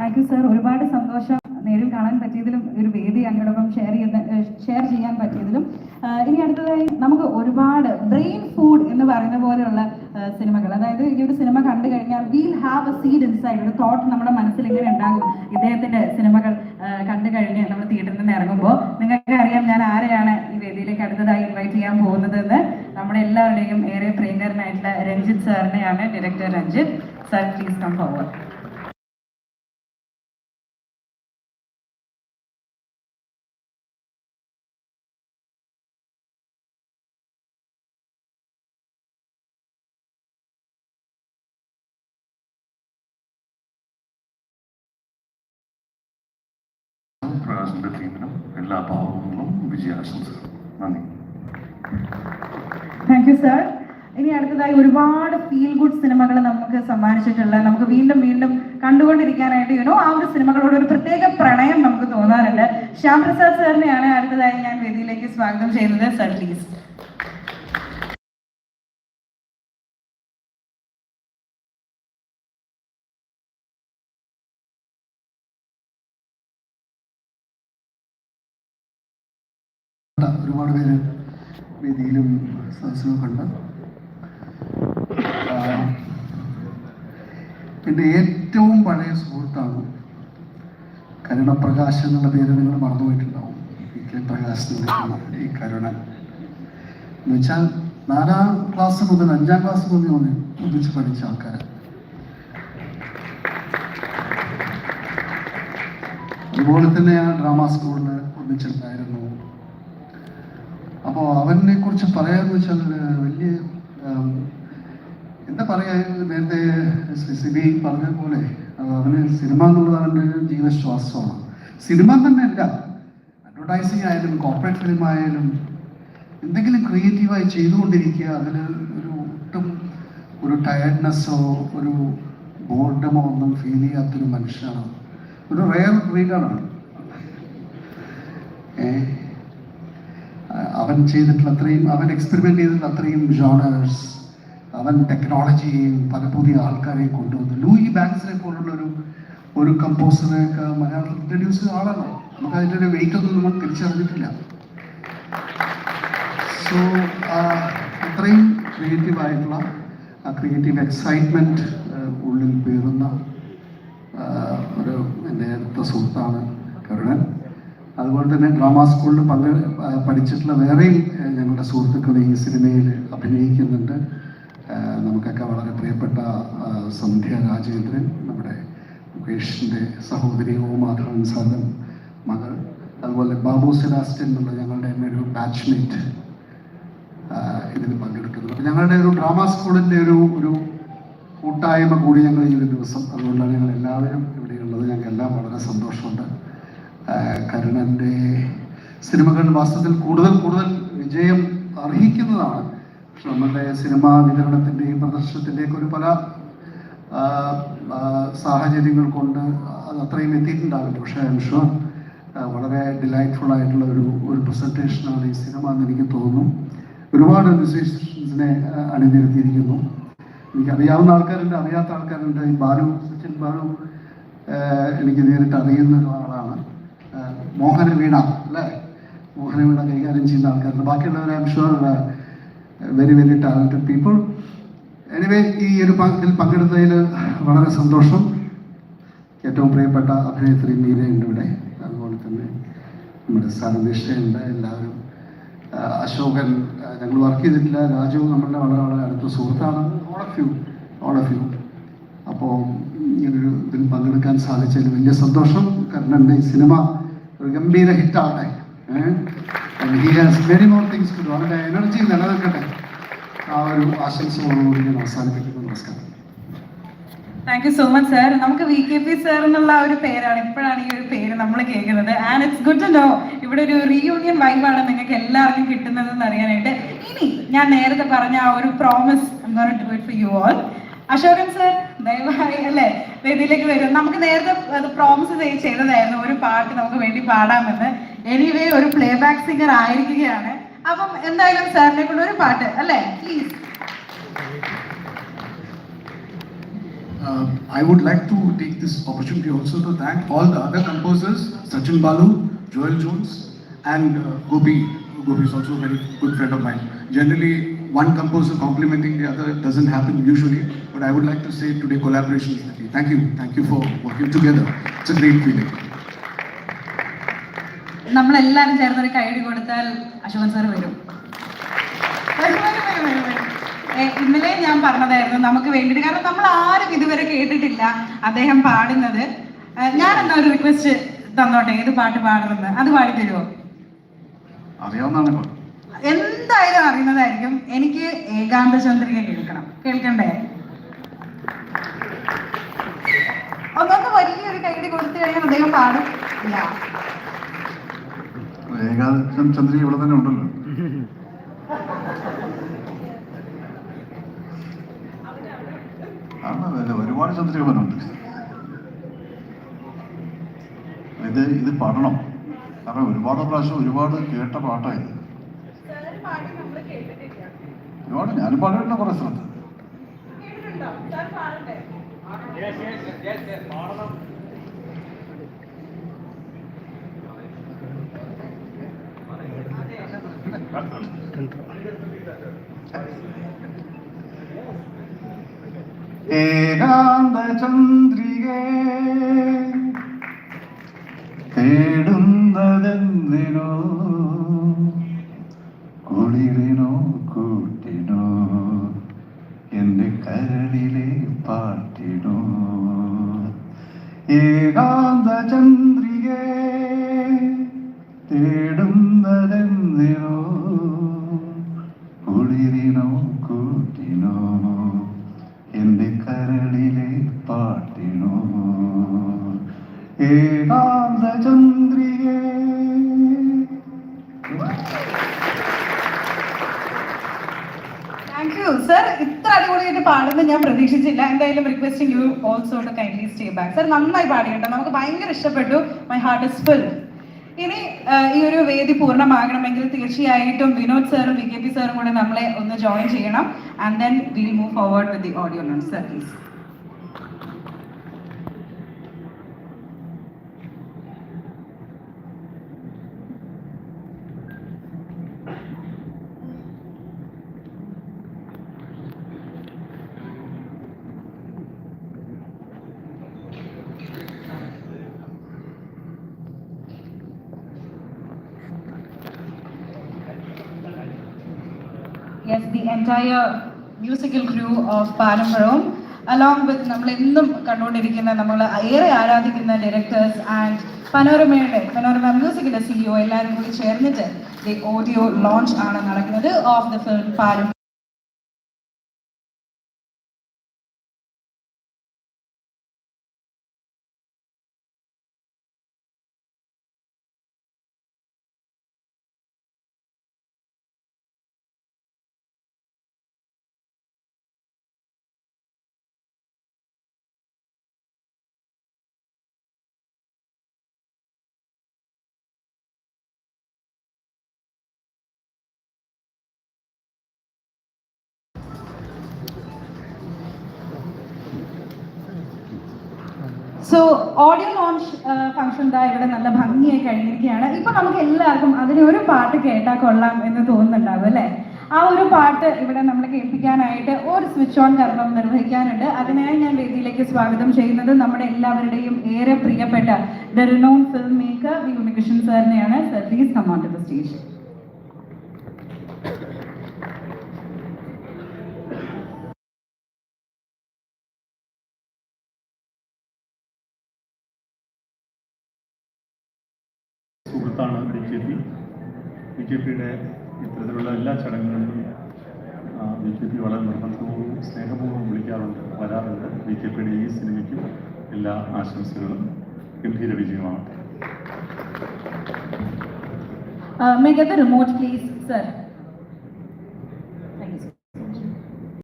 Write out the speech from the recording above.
Thank you sir. ഒരുപാട് സന്തോഷം നേരിൽ കാണാൻ പറ്റിയതിലും ഒരു വേദി അങ്ങോടൊപ്പം ഷെയർ ചെയ്യുന്ന ഷെയർ ചെയ്യാൻ പറ്റിയതിലും. ഇനി അടുത്തതായി നമുക്ക് ഒരുപാട് ബ്രെയിൻ ഫുഡ് എന്ന് പറയുന്ന പോലെയുള്ള സിനിമകൾ. അതായത് ഈ ഒരു സിനിമ കണ്ടു കഴിഞ്ഞാൽ we'll have a seed inside ഒരു തോട്ട് നമ്മുടെ മനസ്സിൽ ഇങ്ങനെ ഉണ്ടാകും. ഇദ്ദേഹത്തിന്റെ സിനിമകൾ കണ്ടു കഴിഞ്ഞ് നമ്മൾ തിയേറ്ററിൽ നിന്ന് ഇറങ്ങുമ്പോൾ നിങ്ങൾക്ക് അറിയാം ഞാൻ ആരെയാണ് ഈ വേദിയിലേക്ക് അടുത്തതായി ഇൻവൈറ്റ് ചെയ്യാൻ പോകുന്നത് എന്ന് നമ്മുടെ എല്ലാവരുടെയും ഏറെ പ്രിയങ്കരനായിട്ടുള്ള Ranjith സാറിനെയാണ് director Ranjith sir please come forward പ്രകാശിന്റെ ടീമിനും എല്ലാ ഭാവങ്ങളും വിജയാശംസകൾ നന്ദി. താങ്ക് യു സർ ഇനി അടുത്തതായി ഒരുപാട് ഫീൽ ഗുഡ് സിനിമകൾ നമുക്ക് സമ്മാനിച്ചിട്ടുള്ള നമുക്ക് വീണ്ടും വീണ്ടും കണ്ടുകൊണ്ടിരിക്കാനായിട്ട് യുനോ ആ ഒരു സിനിമകളോട് ഒരു പ്രത്യേക പ്രണയം നമുക്ക് തോന്നാറുണ്ട്. ശ്യാം പ്രസാദ് സാറിനെയാണ് അടുത്തതായി ഞാൻ വേദിയിലേക്ക് സ്വാഗതം ചെയ്യുന്നത് സർ പ്ലീസ് ഒരുപാട് പേര് വേദിയിലും സദസ്സിലും കണ്ട് എന്റെ ഏറ്റവും പഴയ സുഹൃത്താണ് കരുണപ്രകാശ് എന്നുള്ള പേര് നിങ്ങൾ മറന്നുപോയിട്ടുണ്ടാവും പി കെ പ്രകാശ് ഈ കരുണൻ. എന്ന് വെച്ചാൽ നാലാം ക്ലാസ് മുതൽ അഞ്ചാം ക്ലാസ് മുതൽ ഒന്ന് ഒന്നിച്ച് പഠിച്ച ആൾക്കാർ അതുപോലെ തന്നെ ആ ഡ്രാമ സ്കൂളിൽ ഒന്നിച്ചിട്ടുണ്ടായിരുന്നു അപ്പോൾ അവനെ കുറിച്ച് പറയാന്ന് വെച്ചാൽ വലിയ എന്താ പറയാ നേരത്തെ സിബി പറഞ്ഞ പോലെ അവന് സിനിമ എന്നുള്ളത് അവന്റെ ഒരു ജീവശ്വാസമാണ്. സിനിമ തന്നെ അല്ല അഡ്വർടൈസിങ് ആയാലും കോർപ്പറേറ്റ് ഫിലിം ആയാലും എന്തെങ്കിലും ക്രിയേറ്റീവായി ചെയ്തുകൊണ്ടിരിക്കുക അതിൽ ഒരു ഒട്ടും ഒരു ടയർഡ്നെസ്സോ ഒരു ബോർഡമോ ഒന്നും ഫീൽ ചെയ്യാത്തൊരു മനുഷ്യനാണ്. ഒരു റയർ റീഡാണ് ഏഹ് അവൻ ചെയ്തിട്ടുള്ള അത്രയും അവൻ എക്സ്പെരിമെന്റ് ചെയ്തിട്ടുള്ള അത്രയും ജോണേഴ്സ് അവൻ ടെക്നോളജിയെയും പല പുതിയ ആൾക്കാരെയും കൊണ്ടുവന്നു. ലൂയി ബാങ്ക്സിനെ പോലുള്ള ഒരു ഒരു കമ്പോസറെയൊക്കെ മലയാളത്തിൽ ഇൻട്രൊഡ്യൂസ് ചെയ്ത ആളാണ് നമുക്ക് അതിന്റെ ഒരു വെയിറ്റ് ഒന്നും നമ്മൾ തിരിച്ചറിഞ്ഞിട്ടില്ല. സോ അത്രയും ക്രിയേറ്റീവ് ആയിട്ടുള്ള ആ ക്രിയേറ്റീവ് എക്സൈറ്റ്മെന്റ് ഉള്ളിൽ പേറുന്ന ആ, ഒരു എന്റെ അടുത്ത സുഹൃത്താണ് കരുണൻ അതുപോലെ തന്നെ ഡ്രാമ സ്കൂളിൽ പങ്കെ പഠിച്ചിട്ടുള്ള വേറെയും ഞങ്ങളുടെ സുഹൃത്തുക്കൾ ഈ സിനിമയിൽ അഭിനയിക്കുന്നുണ്ട്. നമുക്കൊക്കെ വളരെ പ്രിയപ്പെട്ട സന്ധ്യ രാജേന്ദ്രൻ നമ്മുടെ മുകേഷിന്റെ സഹോദരി ഓ മാധവൻ സാറിൻ മകൾ അതുപോലെ ബാബു സെബാസ്റ്റ്യൻ എന്നുള്ള ഞങ്ങളുടെ തന്നെ ഒരു ബാച്ച്മേറ്റ് ഇതിൽ പങ്കെടുക്കുന്നത് അപ്പം ഞങ്ങളുടെ ഒരു ഡ്രാമ സ്കൂളിന്റെ ഒരു ഒരു കൂട്ടായ്മ കൂടി ഞങ്ങൾ ഈ ഒരു ദിവസം അതുകൊണ്ടാണ് ഞങ്ങൾ എല്ലാവരും ഇവിടെയുള്ളത്. ഞങ്ങൾക്ക് എല്ലാം വളരെ സന്തോഷമുണ്ട്. കരുണന്റെ സിനിമകൾ വാസ്തവത്തിൽ കൂടുതൽ കൂടുതൽ വിജയം അർഹിക്കുന്നതാണ്. പക്ഷെ നമ്മളുടെ സിനിമാ വിതരണത്തിന്റെയും പ്രദർശനത്തിന്റെയൊക്കെ ഒരു പല സാഹചര്യങ്ങൾ കൊണ്ട് അത് അത്രയും എത്തിയിട്ടുണ്ടാവില്ല. പക്ഷേ ഐ ഷുവർ വളരെ ഡിലൈറ്റ്ഫുൾ ആയിട്ടുള്ള ഒരു ഒരു പ്രസന്റേഷനാണ് ഈ സിനിമ എന്ന് എനിക്ക് തോന്നുന്നു. ഒരുപാട് മ്യൂസീഷ്യൻസിനെ അണിനിരത്തിയിരിക്കുന്നു. എനിക്കറിയാവുന്ന ആൾക്കാരുണ്ട് അറിയാത്ത ആൾക്കാരുണ്ട്. ഈ ബാലു സച്ചിൻ ബാലു എനിക്ക് നേരിട്ട് അറിയുന്ന ഒരാളാണ്. മോഹന വീണ അല്ലേ? മോഹന വീണ കൈകാര്യം ചെയ്യുന്ന ആൾക്കാരുണ്ട്. ബാക്കിയുള്ളവർ I sure very very talented people anyway ഈ ഒരു ഇതിൽ പങ്കെടുത്തതിൽ വളരെ സന്തോഷം. ഏറ്റവും പ്രിയപ്പെട്ട അഭിനേത്രി മീരയുണ്ട് ഇവിടെ. അതുപോലെ തന്നെ നമ്മുടെ സരനിഷ്ഠയുണ്ട് എല്ലാവരും. അശോകൻ ഞങ്ങൾ വർക്ക് ചെയ്തിട്ടില്ല. രാജു നമ്മളുടെ വളരെ വളരെ അടുത്ത സുഹൃത്താണ്. All of you all of you അപ്പോൾ ഇങ്ങനൊരു ഇതിൽ പങ്കെടുക്കാൻ സാധിച്ചതിൽ വലിയ സന്തോഷം. കാരണം ഈ സിനിമ ഗംഭീര ഹിറ്റാവട്ടെ he has very more things to അവന്റെ എനർജി നിലനിൽക്കട്ടെ. ആ ഒരു ആശംസകളോടുകൂടി ഞാൻ അവസാനിപ്പിക്കുന്നു. നമസ്കാരം. Thank you so much sir നമുക്ക് വി കെ പി സാർ എന്നുള്ള ഒരു പേരാണ്. ഇപ്പോഴാണ് ഈ ഒരു പേര് നമ്മൾ കേൾക്കുന്നത്. And it's good to know ഇവിടെ ഒരു റീയൂണിയൻ വൈബാണ് നിങ്ങൾക്ക് എല്ലാവർക്കും കിട്ടുന്നതെന്ന് അറിയാനായിട്ട്. ഇനി ഞാൻ നേരത്തെ പറഞ്ഞ ആ ഒരു promise for you all Ashokan sir ദയവായി അല്ലേ വേദിയിലേക്ക് വരും നമുക്ക് നേരത്തെ അത് പ്രോമിസ് ചെയ്തതായിരുന്നു ഒരു പാട്ട് നമുക്ക് വേണ്ടി പാടാമെന്ന് എനിവേ ഒരു പ്ലേ ബാക്ക് സിംഗർ ആയിരിക്കുകയാണ് അപ്പം എന്തായാലും സാറിനെ കൊണ്ട് ഒരു പാട്ട് അല്ലേ please Uh, I would like to take this opportunity also to thank all the other composers, Sachin Balu, Joel Jones, and uh, Gopi. Gopi is also a very good friend of mine. Generally, one composer complimenting the other doesn't happen usually, but I would like to say today collaboration is the key. Thank you. Thank you for working together. It's a great feeling. നമ്മളെല്ലാരും ചേർന്ന് ഒരു കൈയടി കൊടുത്താൽ Ashokan sir വരും. ഇന്നലെ ഞാൻ പറഞ്ഞതായിരുന്നു നമുക്ക് വേണ്ടിയിട്ട് കാരണം നമ്മൾ ആരും ഇതുവരെ കേട്ടിട്ടില്ല അദ്ദേഹം പാടുന്നത് ഞാൻ എന്നാ ഒരു റിക്വസ്റ്റ് തന്നോട്ടെ ഏത് പാട്ട് പാടുന്നത് അത് പാടി തരുമോ അറിയാവുന്നതാണ് എന്തായാലും അറിയുന്നതായിരിക്കും. എനിക്ക് ഏകാന്ത ചന്ദ്രിക കേൾക്കണം. കേൾക്കണ്ടേ? ഒന്നൊക്കെ വലിയൊരു കൈയടി കൊടുത്തു കഴിഞ്ഞാൽ അദ്ദേഹം പാടും. ഇല്ല. ഏകാദശം ഇവിടെ തന്നെ ഉണ്ടല്ലോ. ആണല്ലോ ഒരുപാട് ചന്ദ്രികമനുണ്ട് ഇത് ഇത് പാടണം കാരണം ഒരുപാട് പ്രാവശ്യം ഒരുപാട് കേട്ട പാട്ടാണ് ഇത്. ഞാനും പാടിയിട്ടുണ്ട് കുറെ സ്ഥലത്ത്. ഏകാന്ത ചന്ദ്രികേ തേടുന്നതെന്തിനോ ഏകാന്ത ചന്ദ്രികേ തേടുന്നതെന്തിനോ കുളിരിനോ കൂട്ടിനോ എന്റെ കരളിലെ പാട്ടിനോ ഏകാന്ത ചന്ദ്രികേ താങ്ക് സർ അടിപൊളിയായിട്ട് പാടുന്നത് ഞാൻ പ്രതീക്ഷിച്ചില്ല. എന്തായാലും requesting you also to kindly stay back sir നന്നായി പാടി കേട്ടോ നമുക്ക് ഭയങ്കര ഇഷ്ടപ്പെട്ടു. മൈ ഹാർട്ട് ഇസ് ഫുൾ ഇനി ഈ ഒരു വേദി പൂർണമാകണമെങ്കിൽ തീർച്ചയായിട്ടും വിനോദ് സാറും വി കെ പി സാറും കൂടെ നമ്മളെ ഒന്ന് ജോയിൻ ചെയ്യണം. And then will move forward with the audio note sir please yes the entire musical crew of പാരമ്പരവും along with നമ്മൾ എന്നും കണ്ടുകൊണ്ടിരിക്കുന്ന നമ്മൾ ഏറെ ആരാധിക്കുന്ന ഡയറക്ടേഴ്സ് ആൻഡ് പനോരമയുടെ പനോരമ മ്യൂസിക്കിന്റെ സിഇഒ എല്ലാവരും കൂടി ചേർന്നിട്ട് ദി ഓഡിയോ ലോഞ്ച് ആണ് നടക്കുന്നത് ഓഫ് ദ ഫിലിം പാലും സോ ഓഡിയോ ലോഞ്ച് ഫംഗ്ഷൻ ദാ ഇവിടെ നല്ല ഭംഗിയായി കഴിഞ്ഞിരിക്കുകയാണ്. ഇപ്പൊ നമുക്ക് എല്ലാവർക്കും അതിന് ഒരു പാട്ട് കേട്ടാൽ കൊള്ളാം എന്ന് തോന്നുന്നുണ്ടാവും അല്ലേ? ആ ഒരു പാട്ട് ഇവിടെ നമ്മൾ കേൾപ്പിക്കാനായിട്ട് ഒരു സ്വിച്ച് ഓൺ കർമ്മം നിർവഹിക്കാനുണ്ട്. അതിനായി ഞാൻ വേദിയിലേക്ക് സ്വാഗതം ചെയ്യുന്നത് നമ്മുടെ എല്ലാവരുടെയും ഏറെ പ്രിയപ്പെട്ട the renowned filmmaker V Unnikrishnan സാറിനെയാണ് sir please come on stage സുഹൃത്താണ് ബി ജെ പി ബി ഇത്തരത്തിലുള്ള എല്ലാ ചടങ്ങുകളിലും ബി ജെ പി വളരെ നിർബന്ധപൂർവം സ്നേഹപൂർവം വിളിക്കാറുണ്ട് വരാറുണ്ട്. ബി ജെ പിയുടെ ഈ സിനിമയ്ക്കും എല്ലാ ആശംസകളും. ഗംഭീര വിജയമാവട്ടെ Uh, may I get the remote, please, sir?